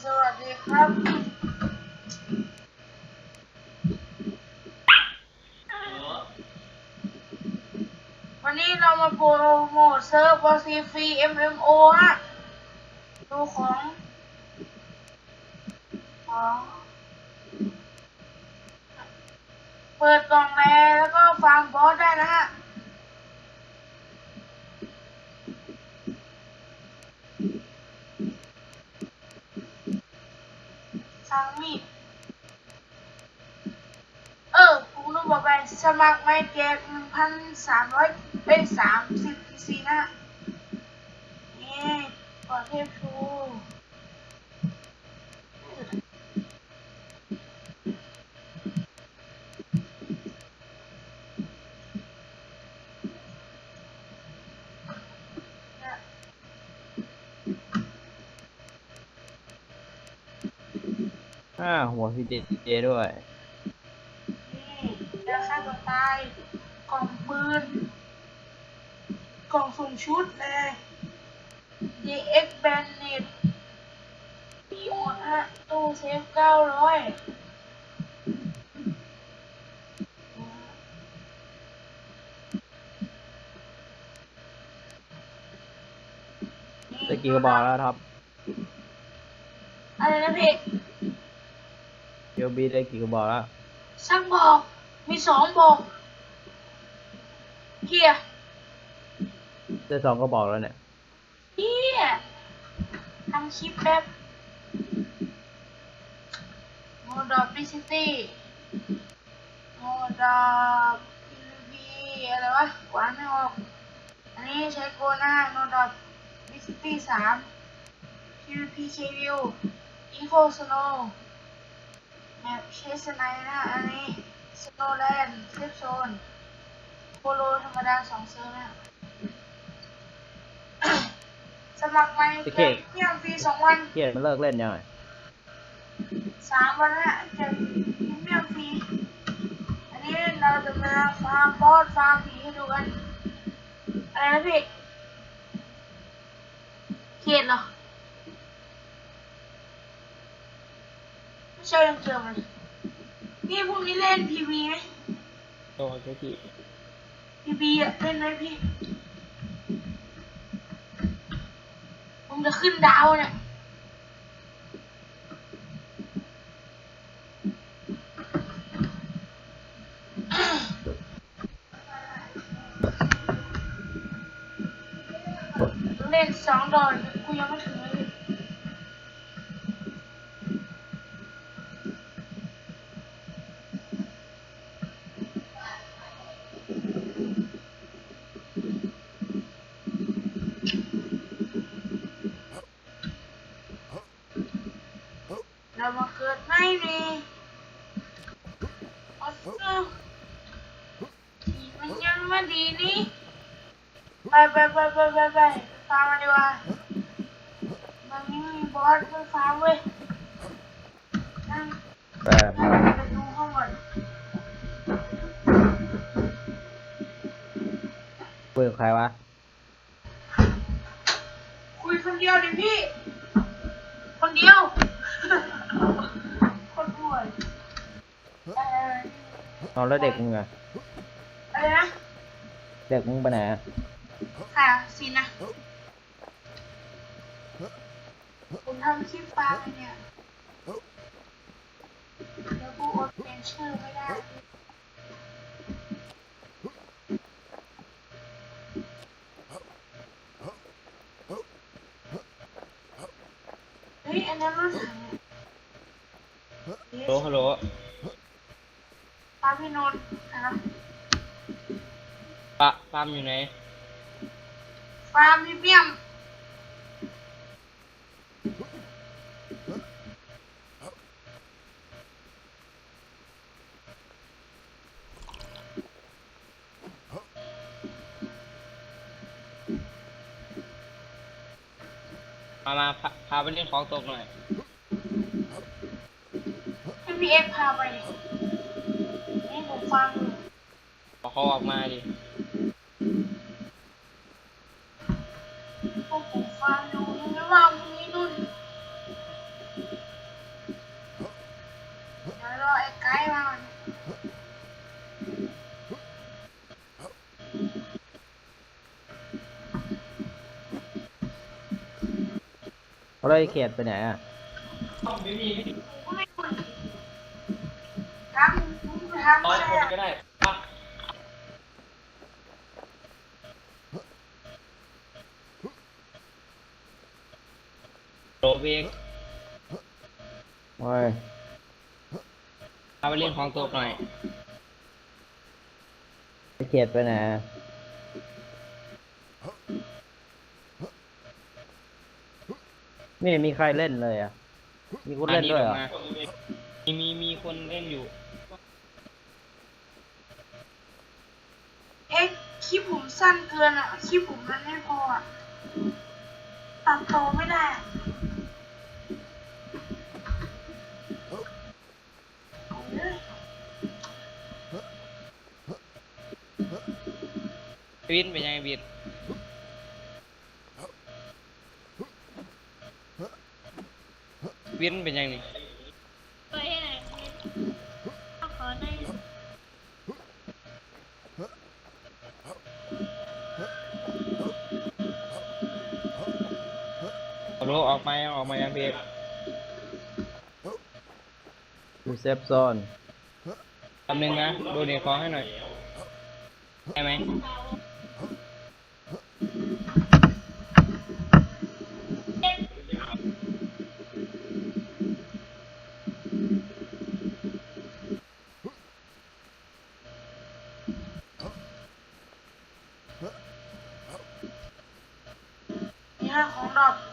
สวัสดีครับ วันนี้เรามาโปรโมทเซิร์ฟวอซีฟรี MMO ฮะ ดูของ ของ เปิดกล่องแรแล้วก็ฟาร์มบอสได้นะฮะ ทางมีดเออครูรู้บอกไปสมัครไม่เกมหนึ่งพันสามร้อยเป็นสามสิบพีซีนะนี่กอนเทพชู อ่าหัวพีเจเจด้วยนี่ยาฆ่าตัวตายกล่องปืน กล่องสุ่มชุดเลย DX Bandit มีหมดฮะตู้เซฟเก้าร้อยได้กี่กระบอกแล้วครับ อะไรนะพี่เกี ยวบีได้กี่กระบอกแล้วช่างบอก มีสองบอกเฮียได้สองกระบอกแล้วเนี่ยเฮียทำคลิปแบบโมดอฟดิซิตี้โมดอฟพีบีอะไรวะกวานไม่ออก อันนี้ใช้โกนาโมดอฟดิซิตี้สาม PVP k view Info Snow แมปใช้สไนด์นะอันนี้ Snowland เซฟโซนโปโลธรรมดาสองเซิร์ฟนะสมัครใหม่โอแจเคกเที่ยงฟรีสองวันเกียมันเลิกเล่นยังไงสามวันละแจกพรีเมียมฟรีอันนี้เราจะมาฟาร์มบอสฟาร์มผีให้ดูกันอะไรนะพี่เขียนเหรอ ไม่ ใช่ยังเจอมันพี่พวกนี้เล่นพีวีไหมโตเจ๊พี่พีวีอะเล่นไหมพี่ ผมจะขึ้นดาวเนี่ยเล่นสองดอนกูยังไม่ถึงเลยเรามาเกิดไม่มีออสเตอร์ที่มันยังไม่ดีนี่ ไปไปไปไปไปไปฟาร์มมันดีกว่ามันไม่มีบอสไม่ฟาร์มเว้ยนั่งแต่ไปดูห้องก่อนคุยกับใครวะ คุยคนเดียวดิพี่ คนเดียว คนป่วยเอ่อเอาแล้วเด็กมึงอะอะไรนะ เด็กมึงไปไหนอะ ค่ะสินะผมทำคลิปฟาร์มเนี่ย เดี๋ยวกูอดเปลี่ยนชื่อไม่ได้เฮ้ยอันนั้นรถถังเนี่ยโลฮัลโหลป้าพี่นนท์นะครับปะปามอยู่ไหน ฟาร์มพรีเมียมมามาพาพาไปเล่นของตกหน่อยให้พี่เอฟพาไปดินี่ผมฟังอยู่ขอเขาออกมาดิ เรางอ้เดี๋ยไอ้ไกดมาเราไอ้เขตไปไหนอะผมก็ไม่คุยครับทำไม่ได้ โรเบกโอ้ยเอาไปเล่นของตกหน่อยไล่เขตไปไหนอะไม่เห็นมีใครเล่นเลยอะ มีคนเล่นด้วยเหรอ มามีมีมีคนเล่นอยู่เอ๊ะคลิปผมสั้นเกินอะคลิปผมมันไม่พออะตัดต่อไม่ได้เอา เลยวินเป็นยังไงวินวินเป็นยังไง ไปให้ไหนต้องขอได้ เอาโลออก มายังออกมายังเบกดูเซฟโซนคำหนึ่งนะดูเด็กขอให้หน่อยได้ไหมนี่ฮะของดอ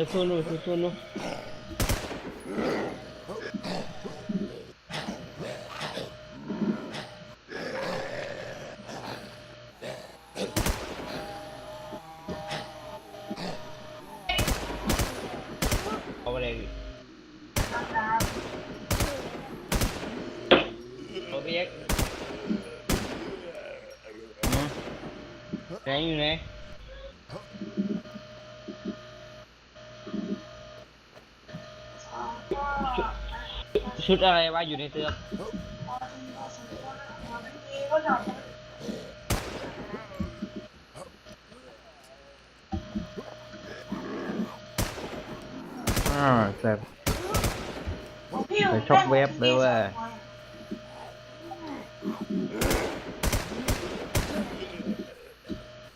เดี๋ยวสู้นูสู้สู้นูเชุดอะไรวะอยู่ในเสื้อพอทีพอสมควรแล้วหัวไม่ดีก็ดอกนะอ่าเซฟพี่ไปช็อปเว็บเลยเว้ย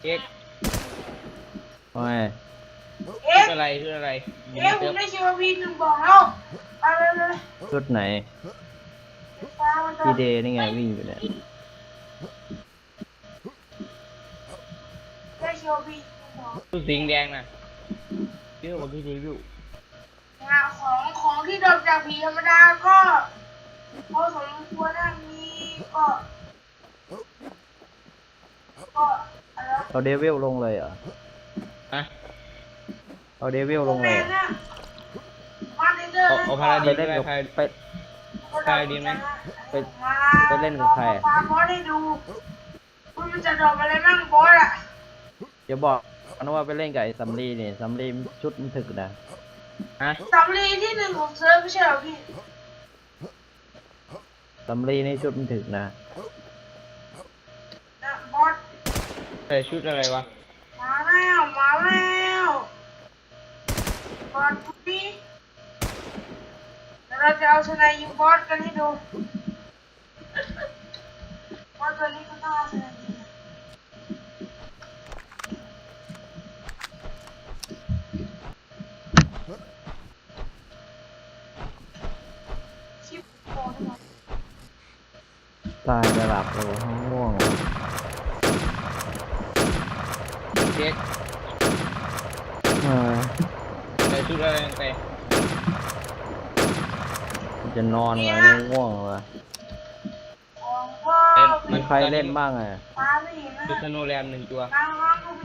เอ็กโอ้ยเอ๊ะชุดอะไรชุดอะไรอยู่ในเอ๊ะผเสื้อมได้ชิวพีหนึ่ งบอกแล้วไปเลยเลยชุดไหนฟ้ามันจะพีเดย์นี่ไงวิ่งอยู่เนี่ยได้ชิวพีหนึ่งบอกชุดสีแดงน่ะชื่อว่าพี่รีวิวงานของของที่ดอกจากผีธรรมดาก็พอสมควรนะมีก็ก็อะไรวะเอาเดวิลลงเลยเหรอฮะเอาเดวิลลงเลย เหรอนี่มาเดนเดอร์เอาเอาพาราไปดีนเล่นไปกับพาไปพาราดีนไหม ไป ไปเล่นกับใครฟาร์มบอสให้ดูว่ามันจะดอกอะไรมั่งบอสอะเดี๋ยวบอกนะว่าไปเล่นกับไอ้ซัมรีนี่ซัมรีชุดมันถึกนะฮะสำลีที่หนึ่งของเซิร์ฟไม่ใช่เหรอพี่ซัมรีนี่ชุดมันถึกนะนะบอสใส่ชุดอะไรวะ มาแล้ว มาแล้วบอสดูดิแล้ว เราจะเอาชนะยิงบอสกันให้ดูบอสตัวนี้ก็ต้องเอาชนะยิงนะชิปโกนมาตายจะหลับเลยง่วงเอ็กเออใส่ชุดอะไรไป จะนอนแล้วง่วงเลยของพ่อมีใครเล่นบ้างอะฟ้าไม่เห็นนะชุดสโนว์แลนด์หนึ่งตัวบางครั้งก็มี